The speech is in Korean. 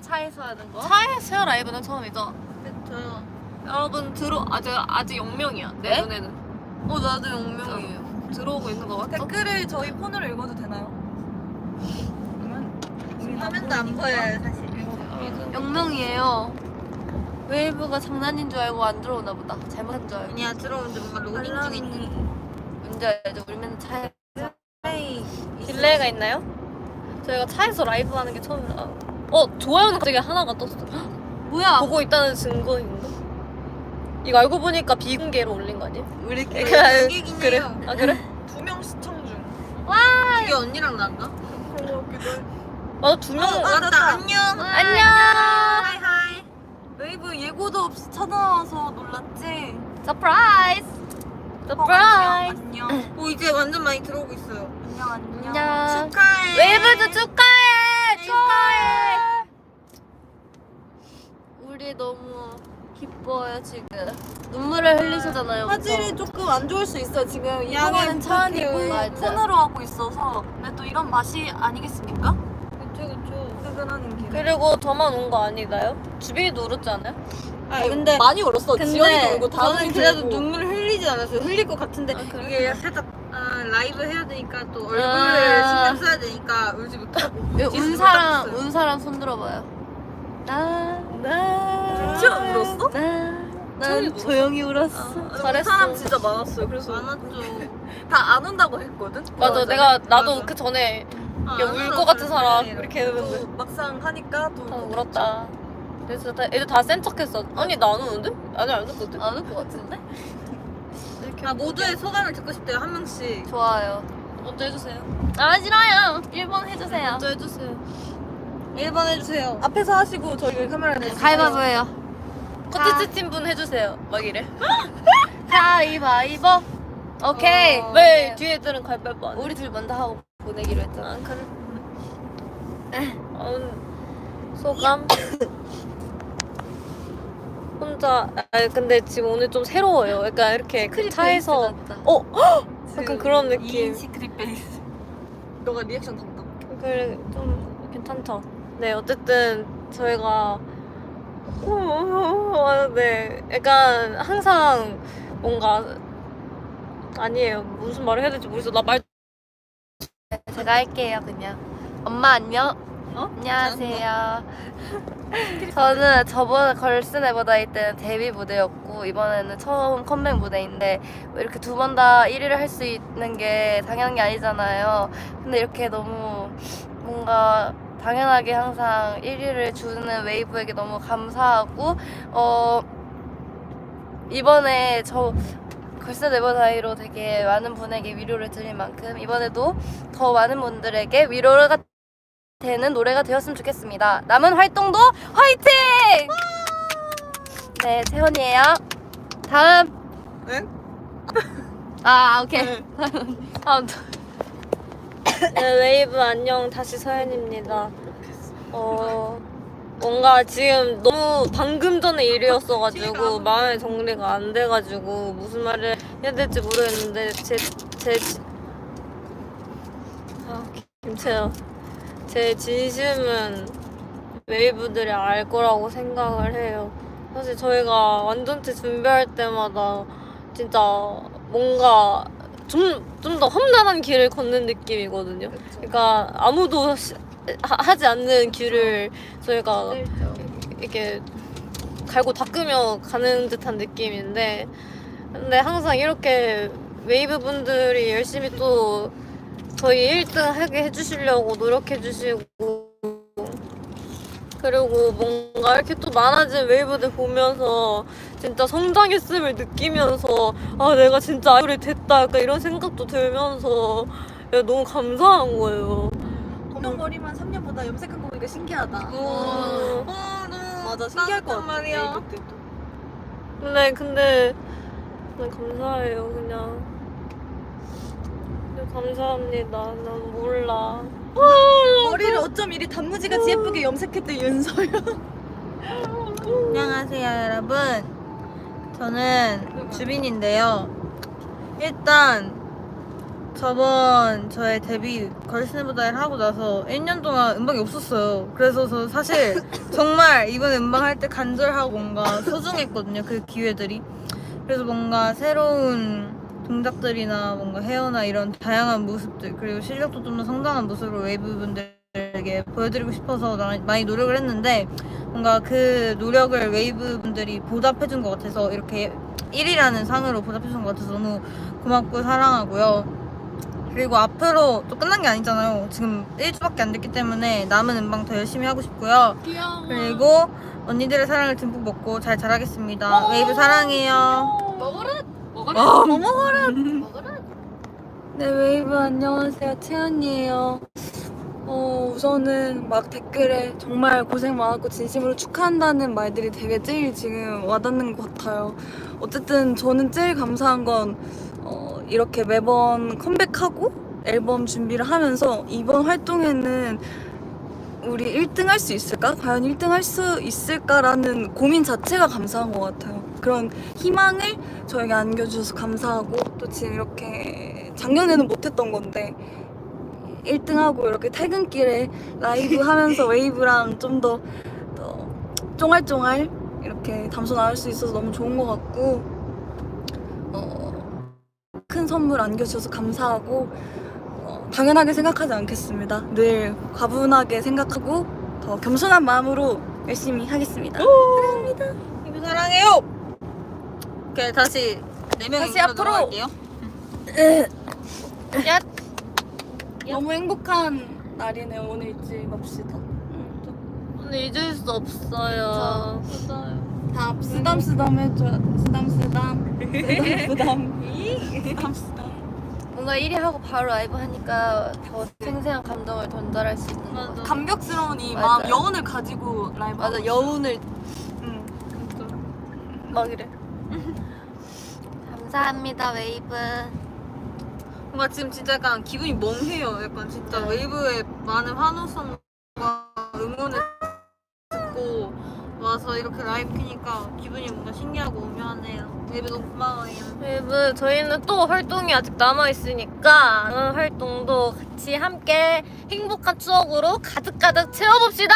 차에서 하는 거? 차에서 헤어 라이브는 처음이죠. 그쵸. 여러분 들어 아직 아직 0명이야 내 네? 눈에는 어 나도 용명이에요. 들어오고 있는 거 맞죠? 댓글을 저희 폰으로 읽어도 되나요? 화면도 안 보여요 사실. 영명이에요. 웨이브가 장난인 줄 알고 안 들어오나 보다. 잘못한 줄 알고. 아니야 들어오는데 뭔가 로딩 중인데 뭔지 알죠? 우리 맨날 차에. 딜레이가 있나요? 저희가 차에서 라이브 하는 게 처음이라 어 좋아요는 갑자기 하나가 떴어 뭐야? 보고 있다는 증거인가? 이거 알고 보니까 비공개로 올린 거 아니에요? 우리끼리. 그래, 여기긴 그래. 해요. 아 그래? 두 명 시청 중. 이게 언니랑 난가? 그런 거 같기도 해. 맞아 두명 어 맞다 안녕 안녕. 하이 하이 웨이브 예고도 없이 찾아와서 놀랐지? 서프라이즈. 서프라이즈. 안녕. 오 이제 완전 많이 들어오고 있어요 안녕 안녕. 안녕. 축하해 웨이브도 축하해. 축하해. 우리 너무 기뻐요 지금. 눈물을 흘리시잖아요. 화질이. 조금 안 좋을 수 있어요. 지금 양해 이번에는 차 부탁해요. 아니고 맞아. 폰으로 하고 있어서. 근데 또 이런 맛이 아니겠습니까? 그쵸 그쵸 퇴근하는 길. 그리고 저만 온 거 아니나요? 주빈이도 울었지 않아요? 아 근데 많이 울었어. 지연이도 울고 저는 다은이도 그래도. 눈물을 흘리지 않았어요 흘릴 것 같은데 아? 이게 살짝 아, 라이브 해야 되니까 또 얼굴을 아. 신경 써야 되니까 울지 못하고 운 뒤에서 사람. 운 사람 손 들어봐요. 나, 나 진짜 울었어? 나, 난 울었어? 조용히 울었어. 아, 잘했어. 사람 진짜 많았어요. 그래서 많았죠 다 안 온다고 했거든. 맞아, 맞아. 내가 나도 맞아. 그 전에 아, 야, 안울 울었어요, 것 같은 사람. 이렇게 했는데 또 막상 하니까 또 다 울었다. 그래서 다, 애들 다 센 척했어. 아니 나 안 우는데? 아니 안 울었거든. 안올 것 같은데? 이렇게 아 모두의 소감을 듣고 싶대요 한 명씩 좋아요. 먼저 해주세요. 아 싫어요. 1번 해주세요. 먼저 해주세요. 1번 해주세요 앞에서 하시고 저희 카메라 내주세요. 가위바위보예요. 콘텐츠 팀분 해주세요. 막 이래. 가위바위보. 오케이. 어. 왜 뒤에 애들은 갈바보 안 해? 우리 둘 먼저 하고 보내기로 했잖아. 아 그래. 음, 소감? 혼자 아 근데 지금 오늘 좀 새로워요. 약간 이렇게 그 차에서 어 약간 그런 느낌. 2인 시크릿 베이스. 너가 리액션 담당. 그래 좀 괜찮죠. 네 어쨌든 저희가 네 약간 항상 뭔가 아니에요 무슨 말을 해야 될지 모르겠어 나 말 제가 할게요 그냥. 엄마 안녕. 어? 안녕하세요. 저는 저번 걸스 네버다이 때는 데뷔 무대였고 이번에는 처음 컴백 무대인데 왜 이렇게 두 번 다 1위를 할 수 있는 게 당연한 게 아니잖아요. 근데 이렇게 너무 뭔가 당연하게 항상 1위를 주는 웨이브에게 너무 감사하고 어 이번에 저 걸스 네버다이로 되게 많은 분에게 위로를 드릴 만큼 이번에도 더 많은 분들에게 위로가 되는 노래가 되었으면 좋겠습니다. 남은 활동도 화이팅! 네, 채원이에요. 다음. 네? 아, 오케이. 네. 다음. 또. 네, 웨이브 안녕 다시 서연입니다. 어 뭔가 지금 너무 방금 전에 일이었어가지고 마음의 정리가 안 돼가지고 무슨 말을 해야 될지 모르겠는데 제제 아 김채연 제 진심은 웨이브들이 알 거라고 생각을 해요. 사실 저희가 완전체 준비할 때마다 진짜 뭔가 좀 좀 더 험난한 길을 걷는 느낌이거든요. 그러니까 아무도 시- 하, 하지 않는 길을 저희가 이렇게 갈고 닦으며 가는 듯한 느낌인데 근데 항상 이렇게 웨이브 분들이 열심히 또 저희 1등 하게 해주시려고 노력해 주시고 그리고 뭔가 이렇게 또 많아진 웨이브들 보면서 진짜 성장했음을 느끼면서 아 내가 진짜 아이돌이 됐다 약간 이런 생각도 들면서 야, 너무 감사한 거예요. 검은 머리만 3년보다 염색한 거 보니까 신기하다. 오, 음. 어, 너무 맞아, 신기할 것 같아. 말이야 때도. 근데 근데 그냥 감사해요 그냥 그냥 감사합니다 난 몰라 머리를 어쩜 이리 단무지같이 예쁘게 염색했대 윤서연. 안녕하세요 여러분 저는 주빈인데요 일단 저번 저의 데뷔 걸스네보다를 하고 나서 1년 동안 음방이 없었어요. 그래서 저 사실 정말 이번 음방 할 때 간절하고 뭔가 소중했거든요. 그 기회들이. 그래서 뭔가 새로운 동작들이나 뭔가 헤어나 이런 다양한 모습들 그리고 실력도 좀 더 성장한 모습으로 웨이브 분들 에게 보여드리고 싶어서 나- 많이 노력을 했는데 뭔가 그 노력을 웨이브 분들이 보답해준 것 같아서 이렇게 1위라는 상으로 보답해준 것 같아서 너무 고맙고 사랑하고요. 그리고 앞으로 또 끝난 게 아니잖아요. 지금 1주밖에 안 됐기 때문에 남은 음방 더 열심히 하고 싶고요. 그리고 언니들의 사랑을 듬뿍 먹고 잘 자라겠습니다. 웨이브 사랑해요. 먹어라. 네 웨이브 안녕하세요 채연이에요. 어 우선은 막 댓글에 정말 고생 많았고 진심으로 축하한다는 말들이 되게 제일 지금 와닿는 것 같아요. 어쨌든 저는 제일 감사한 건 어, 이렇게 매번 컴백하고 앨범 준비를 하면서 이번 활동에는 우리 1등 할 수 있을까? 과연 1등 할 수 있을까라는 고민 자체가 감사한 것 같아요. 그런 희망을 저에게 안겨주셔서 감사하고 또 지금 이렇게 작년에는 못했던 건데 1등하고 이렇게 퇴근길에 라이브 하면서 웨이브랑 좀더더 쫑알쫑알 이렇게 담소 나올 수 있어서 너무 좋은 것 같고 어, 큰 선물 안겨주셔서 감사하고 어, 당연하게 생각하지 않겠습니다. 늘 과분하게 생각하고 더 겸손한 마음으로 열심히 하겠습니다. 웨이브 사랑해요. 오케이 다시 4명 다시 인사로 앞으로. 넘어갈게요. 너무 행복한 날이네요. 오늘 잊지 맙시다. 오늘 잊을 수 없어요. 다 쓰담 쓰담 해줘. 쓰담 쓰담. 쓰담 쓰담. 쓰담 쓰담. 뭔가 1위 하고 바로 라이브 하니까 더 생생한 감동을 전달할 수 있는 것 같아. 감격스러운 이 맞아. 마음, 여운을 가지고 라이브. 맞아 하고 여운을 응. 막 이래. 감사합니다 웨이브. 뭔가 지금 진짜 약간 기분이 멍해요. 약간 진짜 웨이브의 많은 환호성과 응원을 듣고 와서 이렇게 라이브 키니까 기분이 뭔가 신기하고 오묘하네요. 웨이브 너무 고마워요. 웨이브 저희는 또 활동이 아직 남아 있으니까 그 활동도 같이 함께 행복한 추억으로 가득가득 채워봅시다.